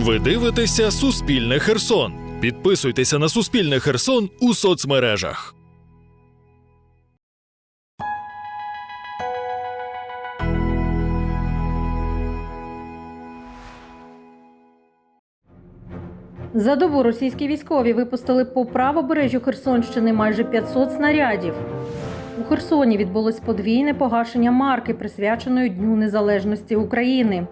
Ви дивитеся Суспільне Херсон. Підписуйтеся на Суспільне Херсон у соцмережах. За добу російські військові випустили по правобережжю Херсонщини майже 500 снарядів. У Херсоні відбулось подвійне погашення марки, присвяченої Дню Незалежності України.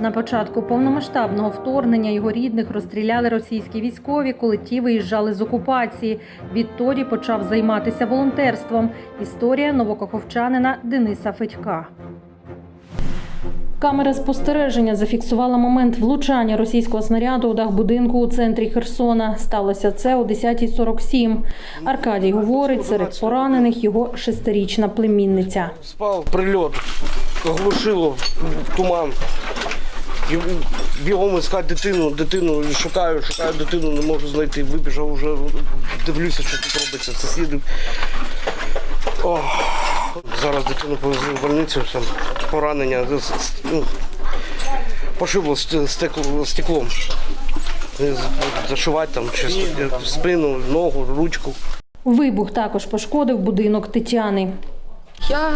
На початку повномасштабного вторгнення його рідних розстріляли російські військові, коли ті виїжджали з окупації. Відтоді почав займатися волонтерством. Історія новокоховчанина Дениса Федька. Камера спостереження зафіксувала момент влучання російського снаряду у дах будинку у центрі Херсона. Сталося це о 10.47. Аркадій говорить, серед поранених його шестирічна племінниця. Спав прильот, оглушило туман. І Бігом іскати дитину, дитину шукаю, шукаю дитину, не можу знайти. Вибіжав вже, дивлюся, що тут робиться. Сусіди. Зараз дитину повезли в больницю, там поранення, ну, пошибло стекло, стеклом. Зашивати там чи спину, ногу, ручку. Вибух також пошкодив будинок Тетяни. Я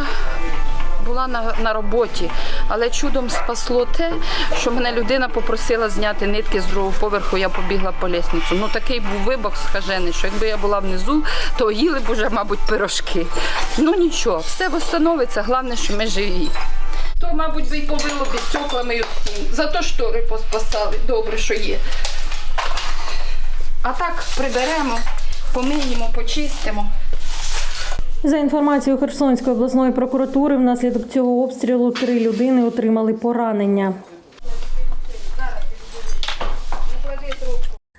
була на, на роботі, але чудом спасло те, що мене людина попросила зняти нитки з другого поверху, я побігла по лісницю. Ну такий був вибух скажений, що якби я була внизу, то їли б уже, мабуть, пирожки. Ну нічого, все встановиться, головне, що ми живі. То, мабуть, би й повило під стеклами, зато штори поспасали, добре, що є. А так приберемо, помиємо, почистимо. За інформацією Херсонської обласної прокуратури, внаслідок цього обстрілу три людини отримали поранення.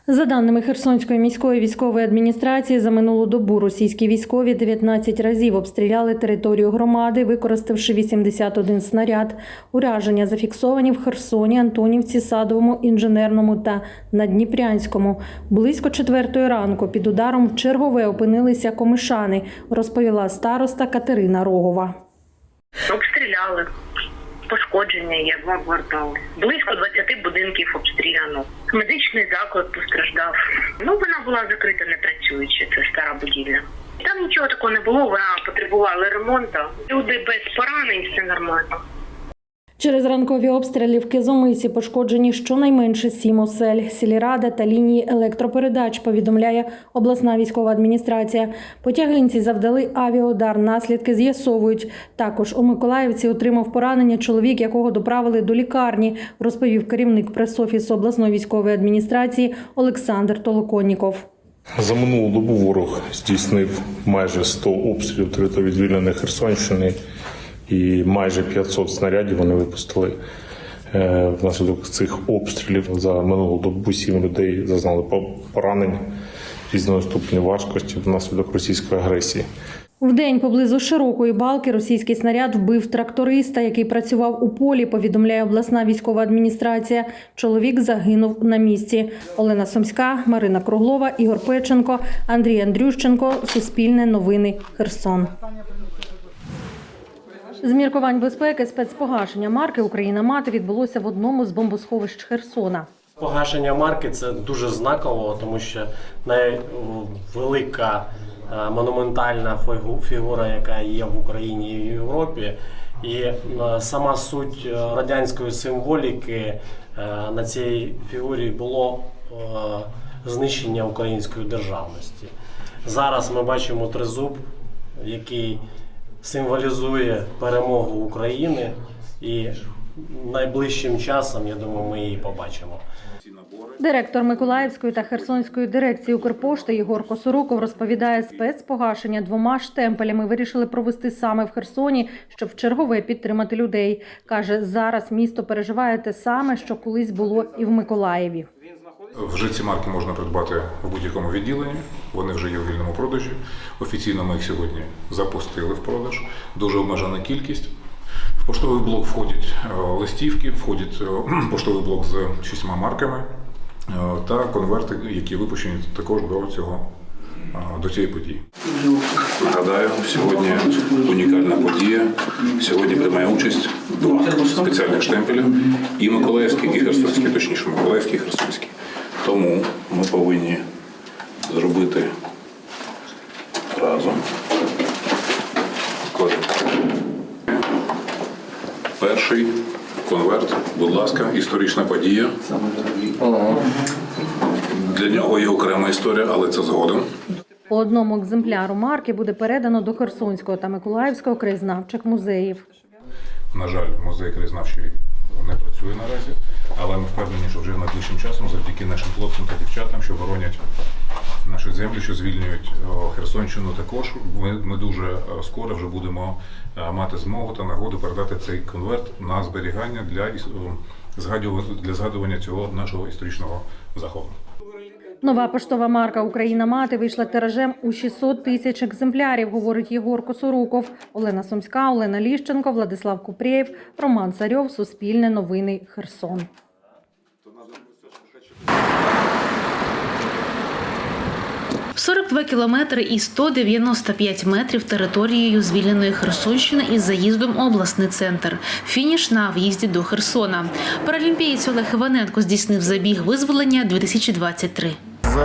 За даними Херсонської міської військової адміністрації, за минулу добу російські військові 19 разів обстріляли територію громади, використавши 81 снаряд. Ураження зафіксовані в Херсоні, Антонівці, Садовому, Інженерному та Надніпрянському. Близько четвертої ранку під ударом в чергове опинилися комишани, розповіла староста Катерина Рогова. Обстріляли. Пошкодження є два квартали. Близько 20 будинків обстріляно. Медичний заклад постраждав. Ну вона була закрита, не працюючи. Це стара будівля. Там нічого такого не було. Вона потребувала ремонту. Люди без поранень, все нормально. Через ранкові обстріли в Кизомисі пошкоджені щонайменше сім осель. Сільрада та лінії електропередач повідомляє обласна військова адміністрація. Потягинці завдали авіаудар. Наслідки з'ясовують. Також у Миколаївці отримав поранення чоловік, якого доправили до лікарні, розповів керівник прес-офісу обласної військової адміністрації Олександр Толоконніков. За минулу добу ворог здійснив майже 100 обстрілів території звільненої Херсонщини і майже 500 снарядів вони випустили. Е, Внаслідок цих обстрілів за минулу добу сім людей зазнали по- поранень різного ступеню важкості внаслідок російської агресії. Вдень поблизу широкої балки російський снаряд вбив тракториста, який працював у полі. Повідомляє обласна військова адміністрація. Чоловік загинув на місці. Олена Сумська, Марина Круглова, Ігор Печенко, Андрій Андрющенко. Суспільне новини. Херсон. З міркувань безпеки спецпогашення марки Україна мати відбулося в одному з бомбосховищ Херсона. Погашення марки це дуже знаково, тому що найвелика е, монументальна фігура, яка є в Україні і в Європі. І е, сама суть е, радянської символіки на цій фігурі було знищення української державності. Зараз ми бачимо тризуб, який символізує перемогу України, і найближчим часом, я думаю, ми її побачимо. Директор Миколаївської та Херсонської дирекції Укрпошти Єгор Косоруков розповідає, спецпогашення двома штемпелями вирішили провести саме в Херсоні, щоб в чергове підтримати людей. Каже, зараз місто переживає те саме, що колись було і в Миколаєві. Вже ці марки можна придбати в будь-якому відділенні. Вони вже є у вільному продажі. Офіційно ми їх сьогодні запустили в продаж. Дуже обмежена кількість. В поштовий блок входять е, листівки, входить е, поштовий блок з шістьма марками е, та конверти, які випущені також до цього до цієї події. Нагадаю, сьогодні унікальна подія. Сьогодні приймає участь два спеціальних штемпелях і Миколаївський, і Херсонський, точніше, Миколаївський і Херсонський. Тому ми повинні зробити разом. Перший конверт, будь ласка, історична подія. Для нього є окрема історія, але це згодом. По одному екземпляру марки буде передано до Херсонського та Миколаївського краєзнавчих музеїв. На жаль, музей краєзнавчий не працює наразі, але ми впевнені, що вже найближчим часом, завдяки нашим хлопцям та дівчатам, що боронять наші землі, що звільнюють Херсонщину, також ми, ми дуже е, скоро вже будемо е, мати змогу та нагоду передати цей конверт на зберігання для для згадування цього нашого історичного заходу. Нова поштова марка Україна мати вийшла тиражем у 600 тисяч екземплярів, говорить Єгор Косоруков. Олена Сумська, Олена Ліщенко, Владислав Купрєєв, Роман Царьов, Суспільне новини, Херсон. – 42 кілометри і 195 метрів територією звільненої Херсонщини із заїздом у обласний центр. Фініш на в'їзді до Херсона. Паралімпієць Олег Іваненко здійснив забіг визволення 2023. з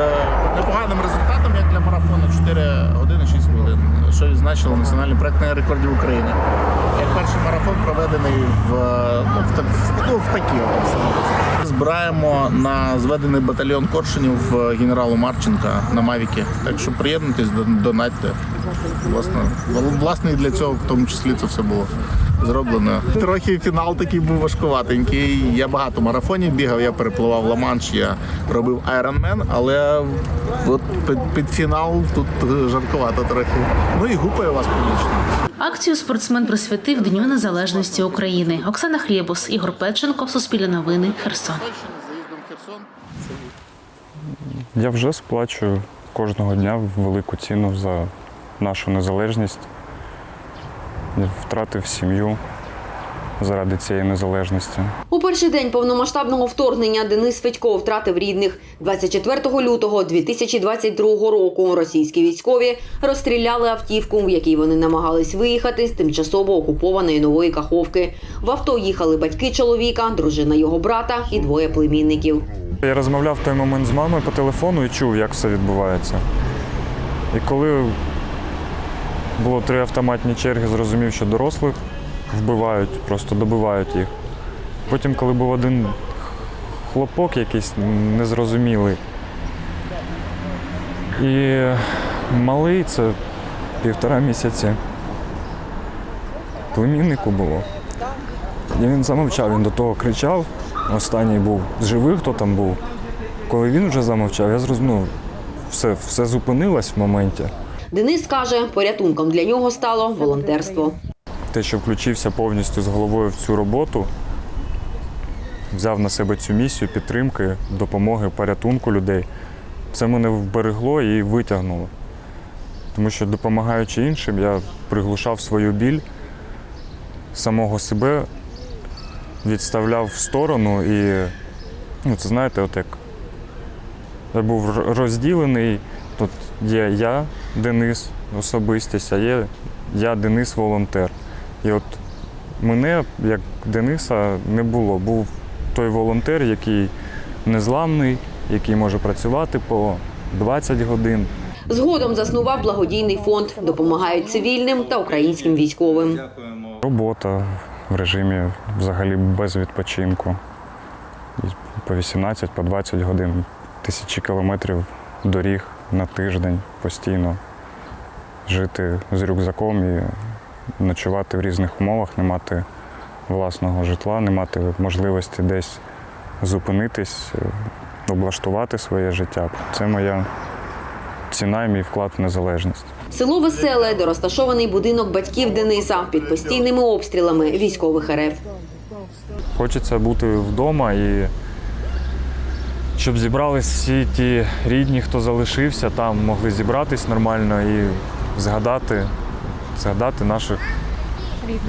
непоганим результатом, як для марафону 4 години 6 хвилин, що відзначило національний проект рекордів України. Як перший проведений в, ну, в, ну, в такі обставини. Збираємо на зведений батальйон коршунів е, генералу Марченка на Мавіки. Так що приєднуйтесь, дон- донатьте. Власне, власне, і для цього в тому числі це все було зроблено. Трохи фінал такий був важкуватенький. Я багато марафонів бігав, я перепливав Ла-Манш, я робив Ironman, але от під, під фінал тут жаркувато трохи. Ну і гупає вас публічно. Акцію спортсмен присвятив Дню Незалежності України. Оксана Хлєбус, Ігор Печенко, Суспільне новини, Херсон. Я вже сплачую кожного дня велику ціну за нашу незалежність. Втратив сім'ю заради цієї незалежності. У перший день повномасштабного вторгнення Денис Федько втратив рідних. 24 лютого 2022 року російські військові розстріляли автівку, в якій вони намагались виїхати з тимчасово окупованої нової каховки. В авто їхали батьки чоловіка, дружина його брата і двоє племінників. Я розмовляв в той момент з мамою по телефону і чув, як все відбувається. І коли було три автоматні черги, зрозумів, що дорослих вбивають, просто добивають їх. Потім, коли був один хлопок якийсь незрозумілий. І малий це півтора місяці. Племіннику було. І він замовчав, він до того кричав. Останній був з живих, хто там був. Коли він вже замовчав, я зрозумів, все, все зупинилось в моменті. Денис каже, порятунком для нього стало волонтерство. Те, що включився повністю з головою в цю роботу, взяв на себе цю місію підтримки, допомоги, порятунку людей. Це мене вберегло і витягнуло. Тому що, допомагаючи іншим, я приглушав свою біль, самого себе відставляв в сторону і, ну, це знаєте, от як я був розділений. Тут є я, Денис, особистість, а є я, Денис, волонтер. І от мене, як Дениса, не було. Був той волонтер, який незламний, який може працювати по 20 годин. Згодом заснував благодійний фонд, допомагають цивільним та українським військовим. Робота в режимі взагалі без відпочинку. По 18, по 20 годин, тисячі кілометрів доріг на тиждень постійно. Жити з рюкзаком і ночувати в різних умовах, не мати власного житла, не мати можливості десь зупинитись, облаштувати своє життя. Це моя ціна і мій вклад в незалежність. Село Веселе, де розташований будинок батьків Дениса під постійними обстрілами військових РФ. Хочеться бути вдома і щоб зібрались всі ті рідні, хто залишився, там могли зібратись нормально і згадати, згадати наших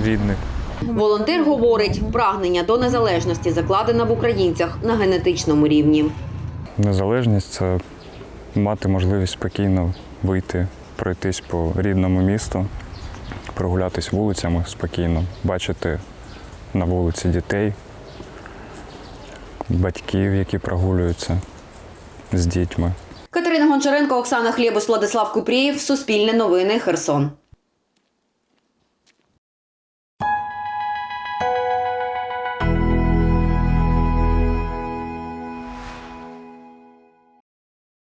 рідних. Волонтер говорить, прагнення до незалежності закладено в українцях на генетичному рівні. Незалежність це мати можливість спокійно вийти, пройтись по рідному місту, прогулятись вулицями спокійно, бачити на вулиці дітей, батьків, які прогулюються з дітьми. Катерина Гончаренко, Оксана Хлєбус, Владислав Купрієв, Суспільне новини, Херсон.